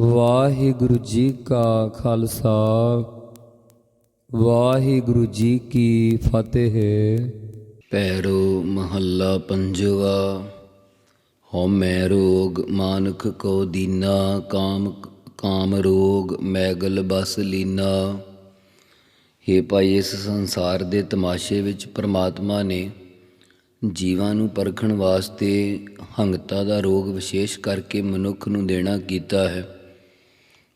ਵਾਹਿਗੁਰੂ ਜੀ ਕਾ ਖਾਲਸਾ, ਵਾਹਿਗੁਰੂ ਜੀ ਕੀ ਫਤਿਹ। ਪੈਰੋ ਮਹੱਲਾ ਪੰਜਵਾ, ਹਉਮੈ ਰੋਗ ਮਾਨੁਖ ਕੋ ਦੀਨਾ, ਕਾਮ ਕਾਮ ਰੋਗ ਮੈਗਲ ਬਸ ਲੀਨਾ। ਹੇ ਭਾਈ, ਇਸ ਸੰਸਾਰ ਦੇ ਤਮਾਸ਼ੇ ਵਿੱਚ ਪ੍ਰਮਾਤਮਾ ਨੇ ਜੀਵਾਂ ਨੂੰ ਪਰਖਣ ਵਾਸਤੇ ਹੰਗਤਾ ਦਾ ਰੋਗ ਵਿਸ਼ੇਸ਼ ਕਰਕੇ ਮਨੁੱਖ ਨੂੰ ਦੇਣਾ ਕੀਤਾ ਹੈ।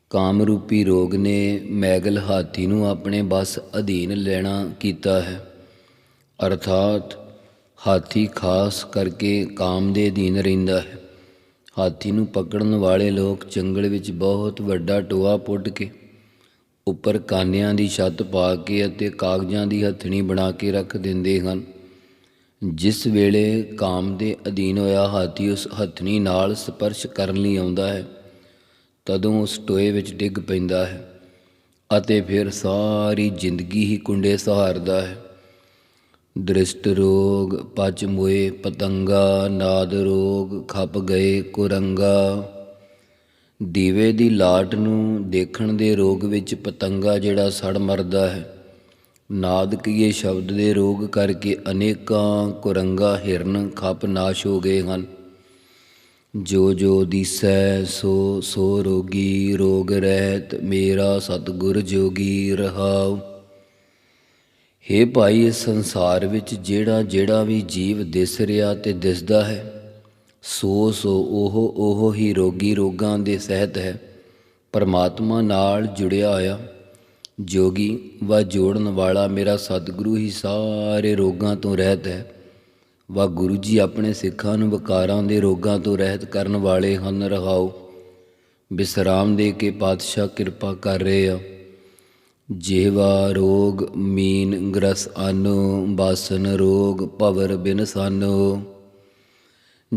ਕਾਮਰੂਪੀ ਰੋਗ ਨੇ ਮੈਗਲ ਹਾਥੀ ਨੂੰ ਆਪਣੇ ਬਸ ਅਧੀਨ ਲੈਣਾ ਕੀਤਾ ਹੈ। ਅਰਥਾਤ ਹਾਥੀ ਖਾਸ ਕਰਕੇ ਕਾਮ ਦੇ ਅਧੀਨ ਰਹਿੰਦਾ ਹੈ। ਹਾਥੀ ਨੂੰ ਪਕੜਨ ਵਾਲੇ ਲੋਕ ਜੰਗਲ ਵਿੱਚ ਬਹੁਤ ਵੱਡਾ ਟੋਆ ਪੁੱਟ ਕੇ ਉੱਪਰ ਕਾਨਿਆਂ ਦੀ ਛੱਤ ਪਾ ਕੇ ਅਤੇ ਕਾਗਜ਼ਾਂ ਦੀ ਹੱਥਣੀ ਬਣਾ ਕੇ ਰੱਖ ਦਿੰਦੇ ਹਨ। ਜਿਸ ਵੇਲੇ ਕਾਮ ਦੇ ਅਧੀਨ ਹੋਇਆ, ਹਾਥੀ ਉਸ ਹੱਥਣੀ ਨਾਲ ਸਪਰਸ਼ ਕਰਨ ਲਈ ਆਉਂਦਾ ਹੈ। ਤਦੋਂ ਉਸ ਟੋਏ ਵਿੱਚ ਡਿੱਗ ਪੈਂਦਾ ਹੈ ਅਤੇ ਫਿਰ ਸਾਰੀ ਜ਼ਿੰਦਗੀ ਹੀ ਕੁੰਡੇ ਸਹਾਰਦਾ ਹੈ। ਦ੍ਰਿਸ਼ਟ ਰੋਗ, ਪਚ ਮੋਏ ਪਤੰਗਾ, ਨਾਦ ਰੋਗ, ਖੱਪ ਗਏ ਕੁਰੰਗਾ। ਦੀਵੇ ਦੀ ਲਾਟ ਨੂੰ ਦੇਖਣ ਦੇ ਰੋਗ ਵਿੱਚ ਪਤੰਗਾ ਜਿਹੜਾ ਸੜ ਮਰਦਾ ਹੈ। ਨਾਦ ਕੀਏ ਸ਼ਬਦ ਦੇ ਰੋਗ ਕਰਕੇ ਅਨੇਕਾਂ ਕੁਰੰਗਾ, ਹਿਰਨ, ਖੱਪ ਨਾਸ਼ ਹੋ ਗਏ ਹਨ। ਜੋ ਜੋ ਦਿਸੈ ਸੋ ਸੋ ਰੋਗੀ ਰੋਗ ਰਹਿਤ ਮੇਰਾ ਸਤਿਗੁਰ ਜੋਗੀ ਰਹਾਉ। ਹੇ ਭਾਈ, ਇਸ ਸੰਸਾਰ ਵਿੱਚ ਜਿਹੜਾ ਜਿਹੜਾ ਵੀ ਜੀਵ ਦਿਸ ਰਿਹਾ ਤੇ ਦਿਸਦਾ ਹੈ, ਸੋ ਸੋ ਉਹ ਉਹ ਹੀ ਰੋਗੀ ਰੋਗਾਂ ਦੇ ਸਹਿਤ ਹੈ। ਪਰਮਾਤਮਾ ਨਾਲ ਜੁੜਿਆ ਹੋਇਆ ਜੋਗੀ ਵਾ ਜੋੜਨ ਵਾਲਾ ਮੇਰਾ ਸਤਿਗੁਰੂ ਹੀ ਸਾਰੇ ਰੋਗਾਂ ਤੋਂ ਰਹਿਤ ਹੈ। ਵਾ ਗੁਰੂ ਜੀ ਆਪਣੇ ਸਿੱਖਾਂ ਨੂੰ ਵਿਕਾਰਾਂ ਦੇ ਰੋਗਾਂ ਤੋਂ ਰਹਿਤ ਕਰਨ ਵਾਲੇ ਹਨ, ਰਹਾਓ। ਵਿਸ਼ਰਾਮ ਦੇ ਕੇ ਪਾਤਸ਼ਾਹ ਕਿਰਪਾ ਕਰ ਰਹੇ ਆ। ਜੀਵਾ ਰੋਗ ਮੀਨ ਗ੍ਰਸ ਆਨੋ ਬਾਸਨ ਰੋਗ ਭਵਰ ਬਿਨਸਾਨੋ ਸਾਨੋ।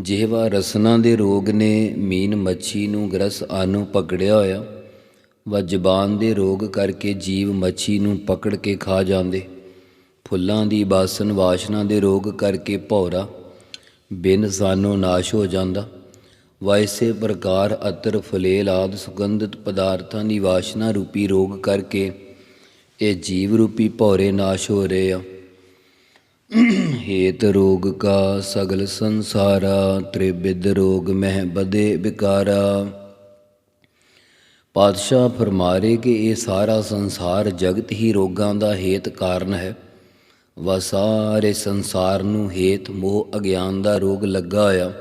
ਜੀਵਾ ਰਸਨਾ ਦੇ ਰੋਗ ਨੇ ਮੀਨ ਮੱਛੀ ਨੂੰ ਗ੍ਰਸ ਅਨੋ ਪਕੜਿਆ ਹੋਇਆ, ਵਾ ਜ਼ਬਾਨ ਦੇ ਰੋਗ ਕਰਕੇ ਜੀਵ ਮੱਛੀ ਨੂੰ ਪਕੜ ਕੇ ਖਾ ਜਾਂਦੇ। ਫੁੱਲਾਂ ਦੀ ਬਾਸਨ ਵਾਸ਼ਨਾ ਦੇ ਰੋਗ ਕਰਕੇ ਭੌਰਾ, ਬਿਨ ਸਾਨੋ ਨਾਸ਼ ਹੋ ਜਾਂਦਾ। ਵੈਸੇ ਪ੍ਰਕਾਰ ਅਤਰ ਫਲੇਲ ਆਦ ਸੁਗੰਧਿਤ ਪਦਾਰਥਾਂ ਦੀ ਵਾਸ਼ਨਾ ਰੂਪੀ ਰੋਗ ਕਰਕੇ ਇਹ ਜੀਵ ਰੂਪੀ ਭੌਰੇ ਨਾਸ਼ ਹੋ ਰਹੇ ਆ। ਹੇਤ ਰੋਗ ਕਾ ਸਗਲ ਸੰਸਾਰਾ ਤ੍ਰਿਵਿਧ ਰੋਗ ਮਹਿ ਬਦੇ ਵਿਕਾਰਾ। ਪਾਤਸ਼ਾਹ ਫਰਮਾਰੇ ਕਿ ਇਹ ਸਾਰਾ ਸੰਸਾਰ ਜਗਤ ਹੀ ਰੋਗਾਂ ਦਾ ਹੇਤ ਕਾਰਨ ਹੈ। ਵਾ ਸਾਰੇ ਸੰਸਾਰ ਨੂੰ ਹੇਤ ਮੋਹ ਅਗਿਆਨ ਦਾ ਰੋਗ ਲੱਗਾ ਹੋਇਆ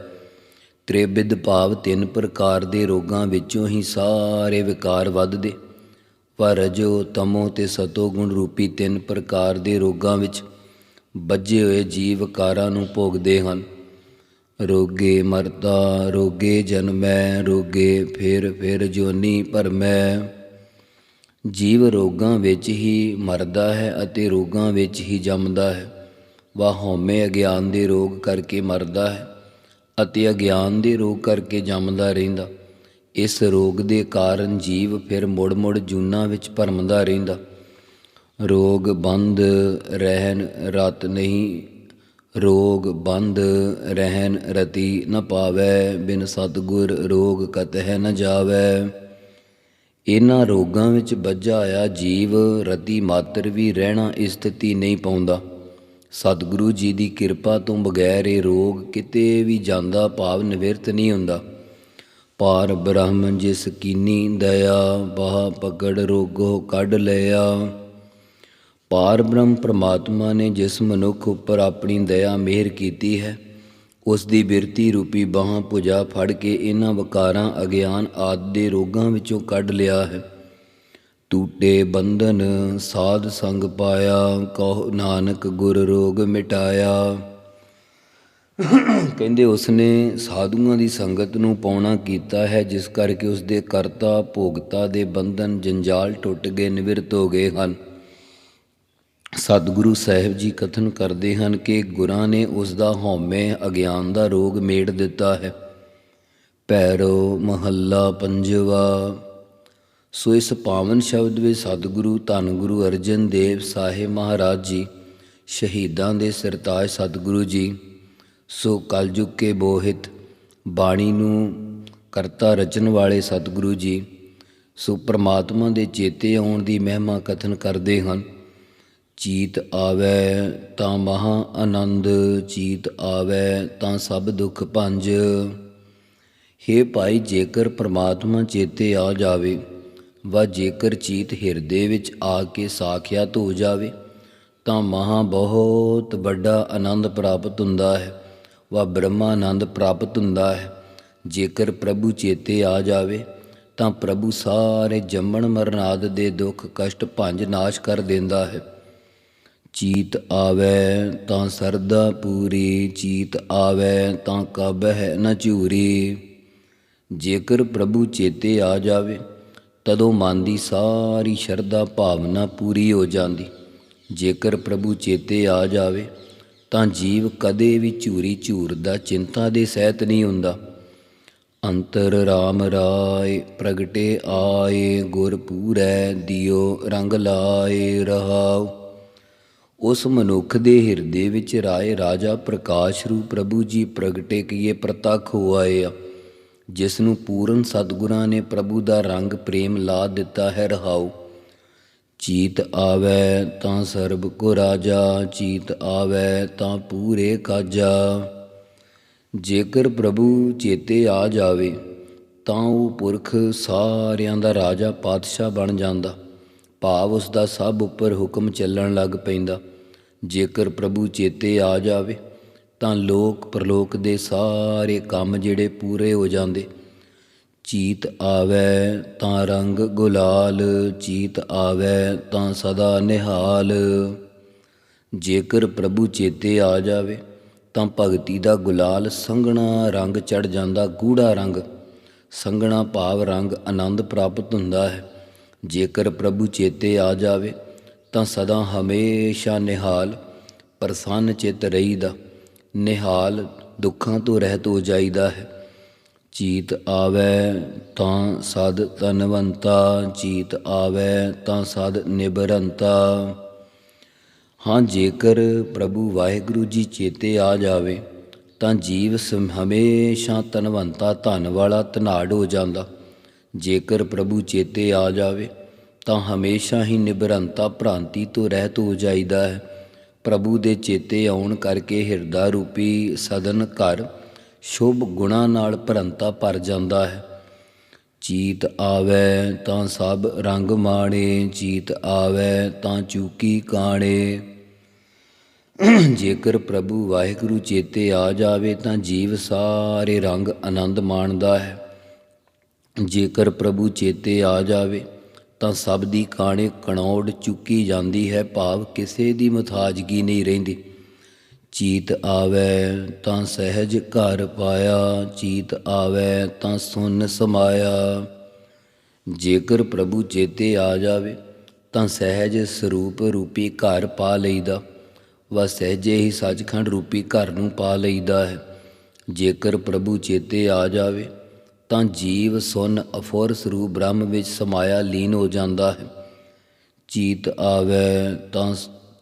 ਤ੍ਰਿਵਿਧ ਭਾਵ ਤਿੰਨ ਪ੍ਰਕਾਰ ਦੇ ਰੋਗਾਂ ਵਿੱਚੋਂ ਹੀ ਸਾਰੇ ਵਿਕਾਰ ਵੱਧਦੇ। ਪਰ ਜੋ ਤਮੋ ਤੇ ਸਤੋ ਗੁਣ ਰੂਪੀ ਤਿੰਨ ਪ੍ਰਕਾਰ ਦੇ ਰੋਗਾਂ ਵਿੱਚ ਬੱਝੇ ਹੋਏ ਜੀਵ ਕਾਰਾਂ ਨੂੰ ਭੋਗਦੇ ਹਨ। ਰੋਗੇ ਮਰਦਾ, ਰੋਗੇ ਜਨਮੈ, ਰੋਗੇ ਫਿਰ ਫਿਰ ਜੋਨੀ ਭਰਮੈ। ਜੀਵ ਰੋਗਾਂ ਵਿੱਚ ਹੀ ਮਰਦਾ ਹੈ ਅਤੇ ਰੋਗਾਂ ਵਿੱਚ ਹੀ ਜੰਮਦਾ ਹੈ। ਵਾ ਹਉਮੈ ਅਗਿਆਨ ਦੇ ਰੋਗ ਕਰਕੇ ਮਰਦਾ ਹੈ ਅਤੇ ਅਗਿਆਨ ਦੇ ਰੋਗ ਕਰਕੇ ਜੰਮਦਾ ਰਹਿੰਦਾ। ਇਸ ਰੋਗ ਦੇ ਕਾਰਨ ਜੀਵ ਫਿਰ ਮੁੜ-ਮੁੜ ਜੂਨਾ ਵਿੱਚ ਭਰਮਦਾ ਰਹਿੰਦਾ। ਰੋਗ ਬੰਦ ਰਹਿਣ ਰਤ ਨਹੀਂ, ਰੋਗ ਬੰਦ ਰਹਿਣ ਰਤੀ ਨ ਪਾਵੈ, ਬਿਨ ਸਤਗੁਰ ਰੋਗ ਕਤ ਹੈ ਨ ਜਾਵੈ। ਇਹਨਾਂ ਰੋਗਾਂ ਵਿੱਚ ਵੱਜਾ ਆਇਆ ਜੀਵ ਰਤੀ ਮਾਤਰ ਵੀ ਰਹਿਣਾ ਇਸ ਸਥਿਤੀ ਨਹੀਂ ਪਾਉਂਦਾ। ਸਤਿਗੁਰੂ ਜੀ ਦੀ ਕਿਰਪਾ ਤੋਂ ਬਗੈਰ ਇਹ ਰੋਗ ਕਿਤੇ ਵੀ ਜਾਂਦਾ ਭਾਵ ਨਿਵਰਤ ਨਹੀਂ ਹੁੰਦਾ। ਪਾਰ ਬ੍ਰਹਮ ਜਿਸ ਕੀਨੀ ਦਇਆ ਬਾਹ ਪਕੜ ਰੋਗੋ ਕੱਢ ਲਿਆ। ਪਾਰ ਬ੍ਰਹਮ ਪ੍ਰਮਾਤਮਾ ਨੇ ਜਿਸ ਮਨੁੱਖ ਉੱਪਰ ਆਪਣੀ ਦਇਆ ਮਿਹਰ ਕੀਤੀ ਹੈ ਉਸ ਦੀ ਬਿਰਤੀ ਰੂਪੀ ਬਾਹਾਂ ਪੁਜਾ ਫੜ ਕੇ ਇਹਨਾਂ ਵਕਾਰਾਂ, ਅਗਿਆਨ ਆਦ ਦੇ ਰੋਗਾਂ ਵਿੱਚੋਂ ਕੱਢ ਲਿਆ ਹੈ। ਟੂਟੇ ਬੰਧਨ ਸਾਧ ਸੰਗ ਪਾਇਆ, ਕਹੋ ਨਾਨਕ ਗੁਰ ਰੋਗ ਮਿਟਾਇਆ। ਕਹਿੰਦੇ ਉਸਨੇ ਸਾਧੂਆਂ ਦੀ ਸੰਗਤ ਨੂੰ ਪਾਉਣਾ ਕੀਤਾ ਹੈ, ਜਿਸ ਕਰਕੇ ਉਸਦੇ ਕਰਤਾ ਭੋਗਤਾ ਦੇ ਬੰਧਨ ਜੰਜਾਲ ਟੁੱਟ ਗਏ, ਨਿਵਰਤ ਹੋ ਗਏ ਹਨ। ਸਤਿਗੁਰੂ ਸਾਹਿਬ ਜੀ ਕਥਨ ਕਰਦੇ ਹਨ ਕਿ ਗੁਰਾਂ ਨੇ ਉਸ ਦਾ ਹਉਮੈ ਅਗਿਆਨ ਦਾ ਰੋਗ ਮੇੜ ਦਿੱਤਾ ਹੈ। ਪੈਰੋ ਮਹੱਲਾ ਪੰਜਵਾ, ਸੋ ਇਸ ਪਾਵਨ ਸ਼ਬਦ ਵਿੱਚ ਸਤਿਗੁਰੂ, ਧੰਨ ਗੁਰੂ ਅਰਜਨ ਦੇਵ ਸਾਹਿਬ ਮਹਾਰਾਜ ਜੀ, ਸ਼ਹੀਦਾਂ ਦੇ ਸਰਤਾਜ ਸਤਿਗੁਰੂ ਜੀ, ਸੋ ਕਲਯੁਗ ਕੇ ਬੋਹਿਤ ਬਾਣੀ ਨੂੰ ਕਰਤਾ ਰਚਨ ਵਾਲੇ ਸਤਿਗੁਰੂ ਜੀ, ਸੋ ਪ੍ਰਮਾਤਮਾ ਦੇ ਚੇਤੇ ਆਉਣ ਦੀ ਮਹਿਮਾ ਕਥਨ ਕਰਦੇ ਹਨ। ਚੀਤ ਆਵੈ ਤਾਂ ਮਹਾ ਆਨੰਦ, ਚੀਤ ਆਵੈ ਤਾਂ ਸਭ ਦੁੱਖ ਭੰਜ। ਹੇ ਭਾਈ, ਜੇਕਰ ਪ੍ਰਮਾਤਮਾ ਚੇਤੇ ਆ ਜਾਵੇ, ਵਾ ਜੇਕਰ ਚੀਤ ਹਿਰਦੇ ਵਿੱਚ ਆ ਕੇ ਸਾਖਿਆਤ ਹੋ ਜਾਵੇ, ਤਾਂ ਮਹਾ ਬਹੁਤ ਵੱਡਾ ਆਨੰਦ ਪ੍ਰਾਪਤ ਹੁੰਦਾ ਹੈ, ਵਾ ਬ੍ਰਹਮਾ ਆਨੰਦ ਪ੍ਰਾਪਤ ਹੁੰਦਾ ਹੈ। ਜੇਕਰ ਪ੍ਰਭੂ ਚੇਤੇ ਆ ਜਾਵੇ, ਤਾਂ ਪ੍ਰਭੂ ਸਾਰੇ ਜੰਮਣ ਮਰਨ ਆਦਿ ਦੇ ਦੁੱਖ, ਕਸ਼ਟ, ਭੰਜ ਨਾਸ਼ ਕਰ ਦਿੰਦਾ ਹੈ। ਚੀਤ ਆਵੈ ਤਾਂ ਸਰਦਾ ਪੂਰੀ, ਚੀਤ ਆਵੈ ਤਾਂ ਕਬ ਹੈ ਨਾ ਝੂਰੀ। ਜੇਕਰ ਪ੍ਰਭੂ ਚੇਤੇ ਆ ਜਾਵੇ, ਤਦੋਂ ਮਨ ਦੀ ਸਾਰੀ ਸ਼ਰਧਾ ਭਾਵਨਾ ਪੂਰੀ ਹੋ ਜਾਂਦੀ। ਜੇਕਰ ਪ੍ਰਭੂ ਚੇਤੇ ਆ ਜਾਵੇ, ਤਾਂ ਜੀਵ ਕਦੇ ਵੀ ਝੂਰੀ ਝੂਰਦਾ ਚਿੰਤਾ ਦੇ ਸਹਿਤ ਨਹੀਂ ਹੁੰਦਾ। ਅੰਤਰ RAM ਰਾਏ, ਪ੍ਰਗਟੇ ਆਏ, ਗੁਰ ਪੂਰੈ, ਦਿਓ ਰੰਗ ਲਾਏ, ਰਹਾਉ। ਉਸ ਮਨੁੱਖ ਦੇ ਹਿਰਦੇ ਵਿੱਚ ਰਾਏ ਰਾਜਾ ਪ੍ਰਕਾਸ਼ ਰੂਪ ਪ੍ਰਭੂ ਜੀ ਪ੍ਰਗਟੇ ਕੀਏ ਪ੍ਰਤੱਖ ਹੋ ਆਏ ਆ, ਜਿਸ ਨੂੰ ਪੂਰਨ ਸਤਿਗੁਰਾਂ ਨੇ ਪ੍ਰਭੂ ਦਾ ਰੰਗ ਪ੍ਰੇਮ ਲਾ ਦਿੱਤਾ ਹੈ ਰਹਾਉ। ਚੀਤ ਆਵੈ ਤਾਂ ਸਰਬ ਕੋ ਰਾਜਾ, ਚੀਤ ਆਵੈ ਤਾਂ ਪੂਰੇ ਕਾਜਾ। ਜੇਕਰ ਪ੍ਰਭੂ ਚੇਤੇ ਆ ਜਾਵੇ, ਤਾਂ ਉਹ ਪੁਰਖ ਸਾਰਿਆਂ ਦਾ ਰਾਜਾ ਪਾਤਸ਼ਾਹ ਬਣ ਜਾਂਦਾ। ਭਾਵ ਉਸ ਦਾ ਸਭ ਉੱਪਰ ਹੁਕਮ ਚੱਲਣ ਲੱਗ ਪੈਂਦਾ। ਜੇਕਰ ਪ੍ਰਭੂ ਚੇਤੇ ਆ ਜਾਵੇ, ਤਾਂ ਲੋਕ ਪ੍ਰਲੋਕ ਦੇ ਸਾਰੇ ਕੰਮ ਜਿਹੜੇ ਪੂਰੇ ਹੋ ਜਾਂਦੇ। ਚੀਤ ਆਵੈ ਤਾਂ ਰੰਗ ਗੁਲਾਲ, ਚੀਤ ਆਵੈ ਤਾਂ ਸਦਾ ਨਿਹਾਲ। ਜੇਕਰ ਪ੍ਰਭੂ ਚੇਤੇ ਆ ਜਾਵੇ, ਤਾਂ ਭਗਤੀ ਦਾ ਗੁਲਾਲ ਸੰਘਣਾ ਰੰਗ ਚੜ ਜਾਂਦਾ, ਗੂੜਾ ਰੰਗ। ਸੰਘਣਾ ਭਾਵ ਰੰਗ ਆਨੰਦ ਪ੍ਰਾਪਤ ਹੁੰਦਾ ਹੈ। ਜੇਕਰ ਪ੍ਰਭੂ ਚੇਤੇ ਆ ਜਾਵੇ, ਤਾਂ ਸਦਾ ਹਮੇਸ਼ਾ ਨਿਹਾਲ ਪ੍ਰਸੰਨ ਚਿਤ ਰਹੀਦਾ, ਨਿਹਾਲ ਦੁੱਖਾਂ ਤੋਂ ਰਹਿਤ ਹੋ ਜਾਈਦਾ ਹੈ। ਚੀਤ ਆਵੈ ਤਾਂ ਸਦ ਤਨਵੰਤਾ, ਚੀਤ ਆਵੈ ਤਾਂ ਸਦ ਨਿਬਰੰਤਾ। ਹਾਂ, ਜੇਕਰ ਪ੍ਰਭੂ ਵਾਹਿਗੁਰੂ ਜੀ ਚੇਤੇ ਆ ਜਾਵੇ, ਤਾਂ ਜੀਵ ਸਮ- ਹਮੇਸ਼ਾ ਤਨਵੰਤਾ ਧਨ ਵਾਲਾ ਧਨਾੜ ਹੋ ਜਾਂਦਾ। ਜੇਕਰ ਪ੍ਰਭੂ ਚੇਤੇ ਆ ਜਾਵੇ, ਤਾਂ ਹਮੇਸ਼ਾ ਹੀ ਨਿਬਰੰਤਾ ਭ੍ਰਾਂਤੀ ਤੋਂ ਰਹਿਤ ਹੋ ਜਾਈਦਾ ਹੈ। ਪ੍ਰਭੂ ਦੇ ਚੇਤੇ ਆਉਣ ਕਰਕੇ ਹਿਰਦਾ ਰੂਪੀ ਸਦਨ ਘਰ ਸ਼ੁਭ ਗੁਣਾ ਨਾਲ ਭਰੰਤਾ ਭਰ ਜਾਂਦਾ ਹੈ। ਚੀਤ ਆਵੈ ਤਾਂ ਸਭ ਰੰਗ ਮਾਣੇ, ਚੀਤ ਆਵੈ ਤਾਂ ਚੂਕੀ ਕਾਣੇ। ਜੇਕਰ ਪ੍ਰਭੂ ਵਾਹਿਗੁਰੂ ਚੇਤੇ ਆ ਜਾਵੇ ਤਾਂ ਜੀਵ ਸਾਰੇ ਰੰਗ ਆਨੰਦ ਮਾਣਦਾ ਹੈ। ਜੇਕਰ ਪ੍ਰਭੂ ਚੇਤੇ ਆ ਜਾਵੇ, ਤਾਂ ਸਭ ਦੀ ਕਾਣੇ ਕਣੌੜ ਚੁੱਕੀ ਜਾਂਦੀ ਹੈ, ਭਾਵ ਕਿਸੇ ਦੀ ਮਥਾਜਗੀ ਨਹੀਂ ਰਹਿੰਦੀ। ਚੀਤ ਆਵੈ ਤਾਂ ਸਹਿਜ ਘਰ ਪਾਇਆ, ਚੀਤ ਆਵੈ ਤਾਂ ਸੁਨ ਸਮਾਇਆ। ਜੇਕਰ ਪ੍ਰਭੂ ਚੇਤੇ ਆ ਜਾਵੇ, ਤਾਂ ਸਹਿਜ ਸਰੂਪ ਰੂਪੀ ਘਰ ਪਾ ਲਈਦਾ, ਵਾ ਸਹਿਜੇ ਹੀ ਸੱਚਖੰਡ ਰੂਪੀ ਘਰ ਨੂੰ ਪਾ ਲਈਦਾ ਹੈ। ਜੇਕਰ ਪ੍ਰਭੂ ਚੇਤੇ ਆ ਜਾਵੇ ਤਾਂ ਜੀਵ ਸੁਨ ਅਫੁਰ ਸਰੂਪ ਬ੍ਰਹਮ ਵਿੱਚ ਸਮਾਇਆ ਲੀਨ ਹੋ ਜਾਂਦਾ ਹੈ। ਚੀਤ ਆਵੈ ਤਾਂ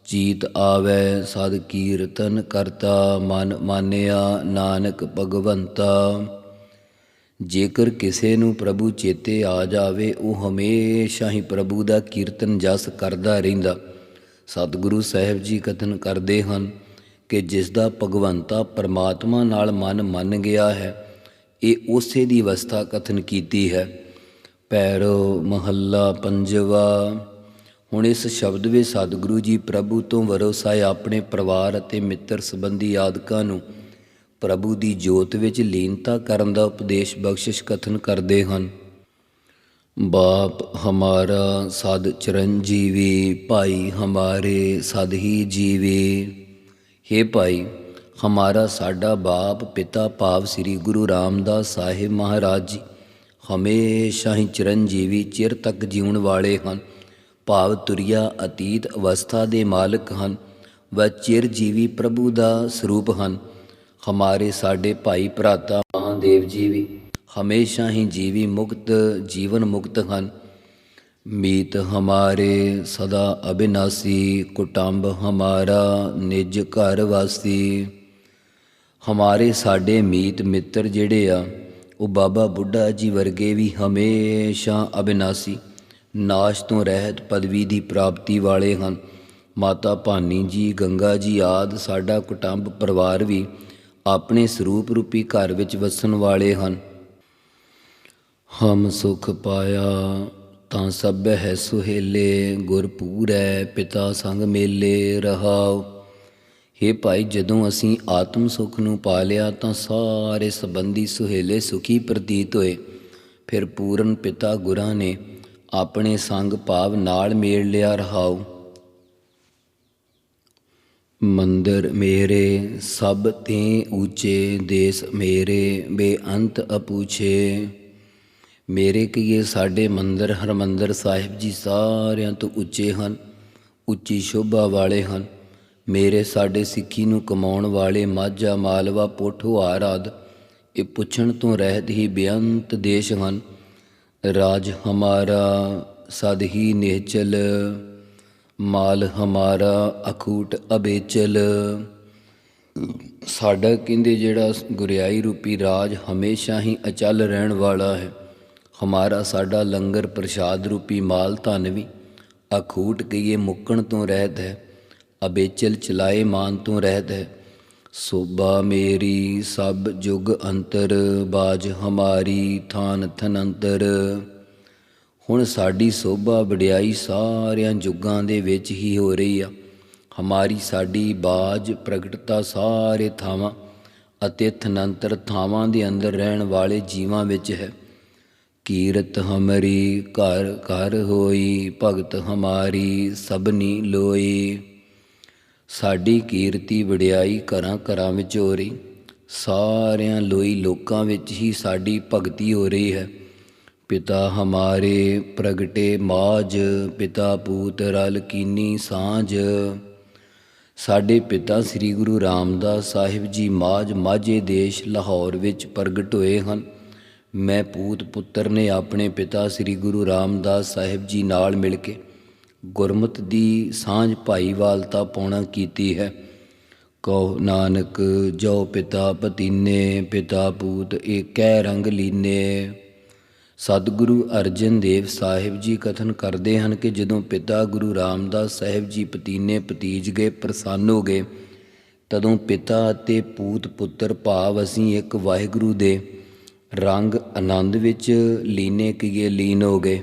ਚੀਤ ਆਵੈ, ਸਦ ਕੀਰਤਨ ਕਰਤਾ ਮਨ ਮਾਨਿਆ, ਨਾਨਕ ਭਗਵੰਤਾ। ਜੇਕਰ ਕਿਸੇ ਨੂੰ ਪ੍ਰਭੂ ਚੇਤੇ ਆ ਜਾਵੇ, ਉਹ ਹਮੇਸ਼ਾ ਹੀ ਪ੍ਰਭੂ ਦਾ ਕੀਰਤਨ ਜਸ ਕਰਦਾ ਰਹਿੰਦਾ। ਸਤਿਗੁਰੂ ਸਾਹਿਬ ਜੀ ਕਥਨ ਕਰਦੇ ਹਨ ਕਿ ਜਿਸ ਦਾ ਭਗਵੰਤਾ ਪਰਮਾਤਮਾ ਨਾਲ ਮਨ ਮੰਨ ਗਿਆ ਹੈ ਇਹ ਉਸੇ ਦੀ ਅਵਸਥਾ ਕਥਨ ਕੀਤੀ ਹੈ। ਪੈਰੋ ਮਹੱਲਾ ਪੰਜਵਾ, ਹੁਣ ਇਸ ਸ਼ਬਦ ਵਿੱਚ ਸਤਿਗੁਰੂ ਜੀ ਪ੍ਰਭੂ ਤੋਂ ਵਰੋਸਾਏ ਆਪਣੇ ਪਰਿਵਾਰ ਅਤੇ ਮਿੱਤਰ ਸੰਬੰਧੀ ਆਦਿਕਾਂ ਨੂੰ। ਪ੍ਰਭੂ ਦੀ ਜੋਤ ਵਿੱਚ ਲੀਨਤਾ ਕਰਨ ਦਾ ਉਪਦੇਸ਼ ਬਖਸ਼ਿਸ਼ ਕਥਨ ਕਰਦੇ ਹਨ। ਬਾਪ ਹਮਾਰਾ ਸਦ ਚਰਨਜੀਵੀ ਭਾਈ ਹਮਾਰੇ ਸਦ ਹੀ ਜੀਵੇ। हे ਭਾਈ ਹਮਾਰਾ ਸਾਡਾ ਬਾਪ ਪਿਤਾ ਭਾਵ ਸ੍ਰੀ ਗੁਰੂ ਰਾਮਦਾਸ ਸਾਹਿਬ ਮਹਾਰਾਜ ਜੀ ਹਮੇਸ਼ਾ ਹੀ ਚਰਨਜੀਵੀ ਚਿਰ ਤੱਕ ਜੀਉਣ ਵਾਲੇ ਹਨ ਭਾਵ ਤੁਰਿਆ ਅਤੀਤ ਅਵਸਥਾ ਦੇ ਮਾਲਕ ਹਨ ਵ ਚਿਰ ਜੀਵੀ ਪ੍ਰਭੂ ਦਾ ਸਰੂਪ ਹਨ ਹਮਾਰੇ ਸਾਡੇ ਭਾਈ ਭਰਾਤਾ ਮਹਾਦੇਵ ਜੀ ਵੀ ਹਮੇਸ਼ਾ ਹੀ ਜੀਵੀ ਮੁਕਤ ਜੀਵਨ ਮੁਕਤ ਹਨ ਮੀਤ ਹਮਾਰੇ ਸਦਾ ਅਬਿਨਾਸੀ ਕੁਟੰਬ ਹਮਾਰਾ ਨਿਜ ਘਰ ਵਾਸੀ ਹਮਾਰੇ ਸਾਡੇ ਮੀਤ ਮਿੱਤਰ ਜਿਹੜੇ ਆ, ਉਹ ਬਾਬਾ ਬੁੱਢਾ ਜੀ ਵਰਗੇ ਵੀ ਹਮੇਸ਼ਾ ਅਬਿਨਾਸੀ, ਨਾਸ਼ ਤੋਂ ਰਹਿਤ ਪਦਵੀ ਦੀ ਪ੍ਰਾਪਤੀ ਵਾਲੇ ਹਨ। ਮਾਤਾ ਭਾਨੀ ਜੀ, ਗੰਗਾ ਜੀ ਆਦ ਸਾਡਾ ਕੁਟੰਬ ਪਰਿਵਾਰ ਵੀ ਆਪਣੇ ਸਰੂਪ ਰੂਪੀ ਘਰ ਵਿੱਚ ਵਸਣ ਵਾਲੇ ਹਨ। ਹਮ ਸੁਖ ਪਾਇਆ ਤਾਂ ਸਭ ਹੈ ਸੁਹੇਲੇ ਗੁਰ ਪੂਰੈ ਪਿਤਾ ਸੰਗ ਮੇਲੇ ਰਹਾਓ हे ਭਾਈ, ਜਦੋਂ ਅਸੀਂ ਆਤਮ ਸੁਖ ਨੂੰ ਪਾ ਲਿਆ ਤਾਂ ਸਾਰੇ ਸੰਬੰਧੀ ਸੁਹੇਲੇ ਸੁਖੀ ਪ੍ਰਤੀਤ ਹੋਏ। ਫਿਰ ਪੂਰਨ ਪਿਤਾ ਗੁਰਾਂ ਨੇ ਆਪਣੇ ਸੰਗ ਭਾਵ ਨਾਲ ਮੇਲ ਲਿਆ ਰਹਾਉ। ਮੰਦਰ ਮੇਰੇ, ਸਭ ਤੇ ਉੱਚੇ ਦੇਸ ਮੇਰੇ, ਬੇਅੰਤ ਅਪੂਛੇ। ਮੇਰੇ ਕੀਏ ਸਾਡੇ ਮੰਦਰ ਹਰਮੰਦਰ ਸਾਹਿਬ ਜੀ ਸਾਰਿਆਂ ਤੋਂ ਉੱਚੇ ਹਨ, ਉੱਚੀ ਸ਼ੋਭਾ ਵਾਲੇ ਹਨ। ਮੇਰੇ ਸਾਡੇ ਸਿੱਖੀ ਨੂੰ ਕਮਾਉਣ ਵਾਲੇ ਮਾਝਾ, ਮਾਲਵਾ ਪੋਠੋਹਾਰ ਆਦਿ ਇਹ ਪੁੱਛਣ ਤੋਂ ਰਹਿਤ ਹੀ ਬੇਅੰਤ ਦੇਸ਼ ਹਨ। ਰਾਜ ਹਮਾਰਾ, ਸਦ ਹੀ ਨਿਹਚਲ, ਮਾਲ ਹਮਾਰਾ, ਅਖੂਟ ਅਬੇਚਲ। ਸਾਡਾ ਕਹਿੰਦੇ ਜਿਹੜਾ ਗੁਰਿਆਈ ਰੂਪੀ ਰਾਜ ਹਮੇਸ਼ਾ ਹੀ ਅਚਲ ਰਹਿਣ ਵਾਲਾ ਹੈ। ਹਮਾਰਾ ਸਾਡਾ ਲੰਗਰ ਪ੍ਰਸ਼ਾਦ ਰੂਪੀ ਮਾਲ ਧਨ ਵੀ, ਅਖੂਟ ਕਹੀਏ ਮੁੱਕਣ ਤੋਂ ਰਹਿਤ ਹੈ। ਅਬੇਚਲ ਚਲਾਏ ਮਾਨ ਤੋਂ ਰਹਿਤ ਹੈ। ਸੋਭਾ ਮੇਰੀ, ਸਭ ਜੁਗ ਅੰਤਰ, ਬਾਜ ਹਮਾਰੀ ਥਾਨ ਥਨੰਤਰ। ਹੁਣ ਸਾਡੀ ਸੋਭਾ ਵਡਿਆਈ ਸਾਰਿਆਂ ਯੁੱਗਾਂ ਦੇ ਵਿੱਚ ਹੀ ਹੋ ਰਹੀ ਆ। ਹਮਾਰੀ ਸਾਡੀ ਬਾਜ ਪ੍ਰਗਟਤਾ ਸਾਰੇ ਥਾਵਾਂ ਅਤੇ ਥਨੰਤਰ ਥਾਵਾਂ ਦੇ ਅੰਦਰ ਰਹਿਣ ਵਾਲੇ ਜੀਵਾਂ ਵਿੱਚ ਹੈ। ਕੀਰਤ ਹਮਰੀ, ਘਰ ਘਰ ਹੋਈ, ਭਗਤ ਹਮਾਰੀ, ਸਭਨੀ ਲੋਈ। ਸਾਡੀ ਕੀਰਤੀ ਵਡਿਆਈ ਘਰਾਂ ਘਰਾਂ ਵਿੱਚ ਹੋ ਰਹੀ। ਸਾਰਿਆਂ ਲੋਈ ਲੋਕਾਂ ਵਿੱਚ ਹੀ ਸਾਡੀ ਭਗਤੀ ਹੋ ਰਹੀ ਹੈ। ਪਿਤਾ ਹਮਾਰੇ ਪ੍ਰਗਟੇ ਮਾਜ ਪਿਤਾ ਪੂਤ ਰਲ ਕੀਨੀ ਸਾਂਝ। ਸਾਡੇ ਪਿਤਾ ਸ੍ਰੀ ਗੁਰੂ ਰਾਮਦਾਸ ਸਾਹਿਬ ਜੀ ਮਾਜ ਮਾਝੇ ਦੇਸ਼ ਲਾਹੌਰ ਵਿੱਚ ਪ੍ਰਗਟ ਹੋਏ ਹਨ। ਮੈਂ ਪੂਤ ਪੁੱਤਰ ਨੇ ਆਪਣੇ ਪਿਤਾ ਸ੍ਰੀ ਗੁਰੂ ਰਾਮਦਾਸ ਸਾਹਿਬ ਜੀ ਨਾਲ ਮਿਲ ਕੇ ਗੁਰਮਤ ਦੀ ਸਾਂਝ ਭਾਈਵਾਲਤਾ ਪਾਉਣਾ ਕੀਤੀ ਹੈ। ਕਹੋ ਨਾਨਕ ਜੋ ਪਿਤਾ ਪਤੀਨੇ, ਪਿਤਾ ਪੂਤ, ਏਕੈ ਰੰਗ ਲੀਨੇ। ਸਤਿਗੁਰੂ ਅਰਜਨ ਦੇਵ ਸਾਹਿਬ ਜੀ ਕਥਨ ਕਰਦੇ ਹਨ ਕਿ ਜਦੋਂ ਪਿਤਾ ਗੁਰੂ ਰਾਮਦਾਸ ਸਾਹਿਬ ਜੀ ਪਤੀਨੇ ਪਤੀਜ ਗਏ, ਪ੍ਰਸੰਨ ਹੋ ਗਏ, ਤਦੋਂ ਪਿਤਾ ਅਤੇ ਪੂਤ ਪੁੱਤਰ ਭਾਵ ਅਸੀਂ ਇੱਕ ਵਾਹਿਗੁਰੂ ਦੇ ਰੰਗ ਆਨੰਦ ਵਿੱਚ ਲੀਨੇ ਕੀਏ, ਲੀਨ ਹੋ ਗਏ।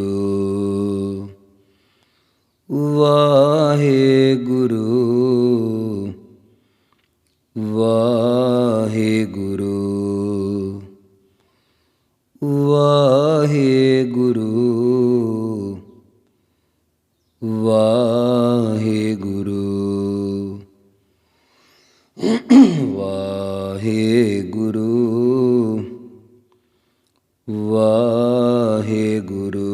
ਵਾਹਿਗੁਰੂ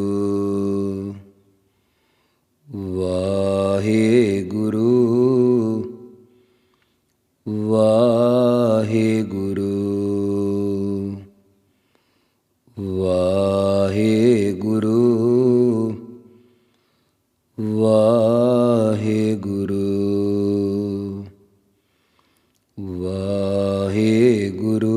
ਵਾਹਿਗੁਰੂ ਵਾਹਿਗੁਰੂ ਵਾਹਿਗੁਰੂ ਵਾਹਿਗੁਰੂ ਵਾਹਿਗੁਰੂ।